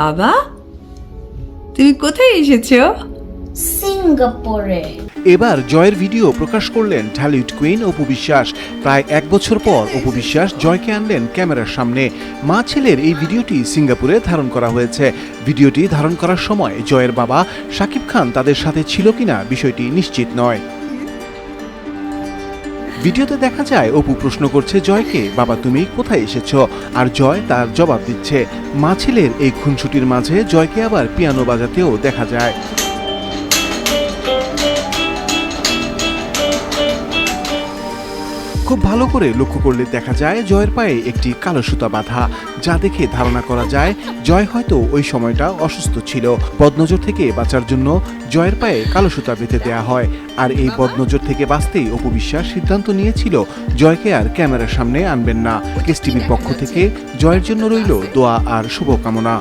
বাবা তুমি কোথায় এসেছ? সিঙ্গাপুরে। এবার জয়ের ভিডিও প্রকাশ করলেন ঢালিউড কুইন অপু বিশ্বাস। প্রায় এক বছর পর অপু বিশ্বাস জয়কে আনলেন ক্যামেরার সামনে। মা ছেলের এই ভিডিওটি সিঙ্গাপুরে ধারণ করা হয়েছে। ভিডিওটি ধারণ করার সময় জয়ের বাবা শাকিব খান তাদের সাথে ছিল কিনা বিষয়টি নিশ্চিত নয়। ভিডিওতে দেখা যায়, অপু প্রশ্ন করছে, জয়কে, বাবা তুমি কোথায় এসেছ? আর জয় তার জবাব দিচ্ছে, মা ছেলের এই খুনছুটির মাঝে, জয়কে আবার পিয়ানো বাজাতেও দেখা যায়। খুব ভালো করে লক্ষ্য করলে দেখা যায় জয়ের পায়ে একটি কালো সুতা বাঁধা, যা দেখে ধারণা করা যায় জয় হয়তো ওই সময়টা অসুস্থ ছিল। বদনজর থেকে বাঁচার জন্য জয়ের পায়ে কালো সুতা বেঁধে দেওয়া হয়। আর এই বদনজর থেকে বাঁচতেই অপু বিশ্বাস সিদ্ধান্ত নিয়েছিল, জয়কে আর ক্যামেরার সামনে আনবেন না। কেস টিভির পক্ষ থেকে জয়ের জন্য রইল দোয়া আর শুভকামনা।